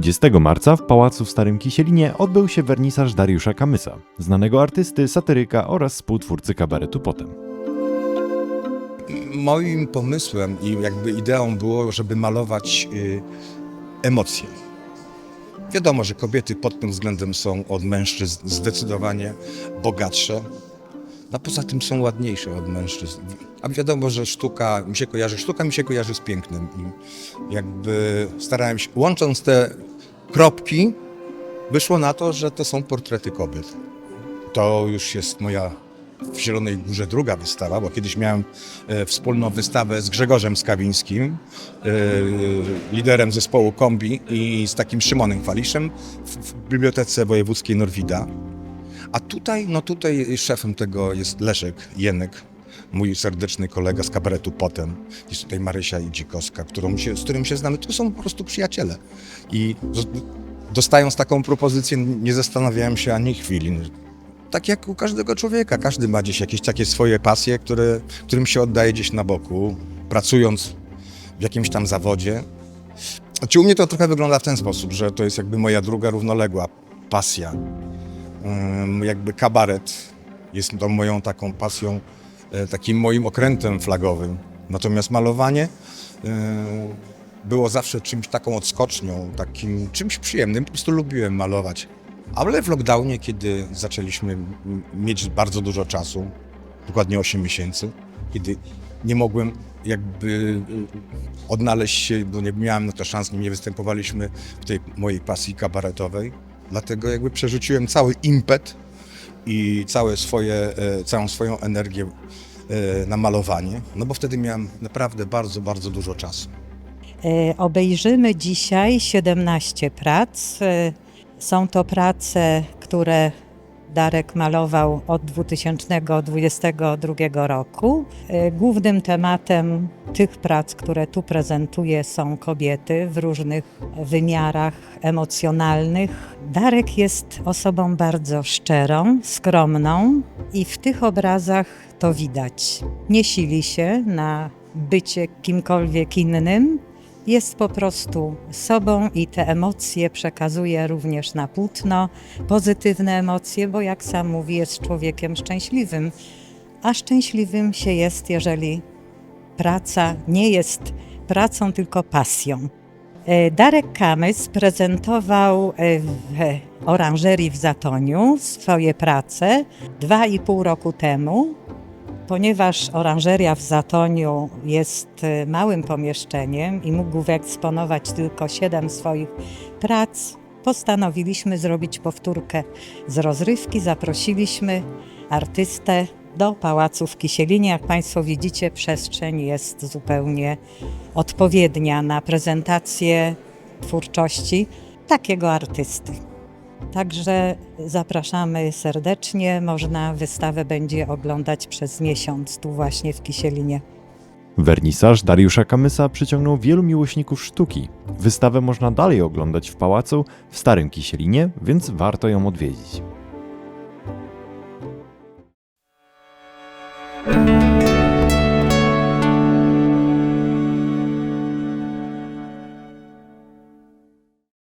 20 marca w Pałacu w Starym Kisielinie odbył się wernisaż Dariusza Kamysa, znanego artysty, satyryka oraz współtwórcy kabaretu Potem. Moim pomysłem i jakby ideą było, żeby malować y, emocje. Wiadomo, że kobiety pod tym względem są od mężczyzn zdecydowanie bogatsze, a poza tym są ładniejsze od mężczyzn. A wiadomo, że sztuka mi się kojarzy, sztuka mi się kojarzy z pięknem i jakby starałem się, łącząc te kropki, wyszło na to, że to są portrety kobiet. To już jest moja w Zielonej Górze druga wystawa, bo kiedyś miałem e, wspólną wystawę z Grzegorzem Skawińskim, e, liderem zespołu Kombi i z takim Szymonem Kwaliszem w, w Bibliotece Wojewódzkiej Norwida. A tutaj, no tutaj szefem tego jest Leszek Jenek, mój serdeczny kolega z kabaretu Potem. Jest tutaj Marysia Idzikowska, którą się, z którym się znamy. To są po prostu przyjaciele. I dostając taką propozycję, nie zastanawiałem się ani chwili. Tak jak u każdego człowieka. Każdy ma gdzieś jakieś takie swoje pasje, które, którym się oddaje gdzieś na boku, pracując w jakimś tam zawodzie. Znaczy u mnie to trochę wygląda w ten sposób, że to jest jakby moja druga równoległa pasja. Ym, Jakby kabaret jest tą moją taką pasją, takim moim okrętem flagowym. Natomiast malowanie e, było zawsze czymś taką odskocznią, takim czymś przyjemnym. Po prostu lubiłem malować. Ale w lockdownie, kiedy zaczęliśmy mieć bardzo dużo czasu, dokładnie 8 miesięcy, kiedy nie mogłem jakby y, odnaleźć się, bo nie miałem na to szans, nie występowaliśmy w tej mojej pasji kabaretowej. Dlatego jakby przerzuciłem cały impet i całe swoje, e, całą swoją energię e, na malowanie, no bo wtedy miałem naprawdę bardzo, bardzo dużo czasu. E, Obejrzymy dzisiaj 17 prac. Są to prace, które Darek malował od 2022 roku. E, Głównym tematem tych prac, które tu prezentuję, są kobiety w różnych wymiarach emocjonalnych. Darek jest osobą bardzo szczerą, skromną i w tych obrazach to widać. Nie sili się na bycie kimkolwiek innym, jest po prostu sobą i te emocje przekazuje również na płótno, pozytywne emocje, bo jak sam mówi, jest człowiekiem szczęśliwym. A szczęśliwym się jest, jeżeli praca nie jest pracą, tylko pasją. E, Darek Kamys prezentował e, w oranżerii w Zatoniu swoje prace dwa i pół roku temu. Ponieważ oranżeria w Zatoniu jest e, małym pomieszczeniem i mógł wyeksponować tylko siedem swoich prac, postanowiliśmy zrobić powtórkę z rozrywki. Zaprosiliśmy artystę do Pałacu w Kisielinie. Jak Państwo widzicie, przestrzeń jest zupełnie odpowiednia na prezentację twórczości takiego artysty. Także zapraszamy serdecznie. Można wystawę będzie oglądać przez miesiąc tu właśnie w Kisielinie. Wernisaż Dariusza Kamysa przyciągnął wielu miłośników sztuki. Wystawę można dalej oglądać w Pałacu w Starym Kisielinie, więc warto ją odwiedzić.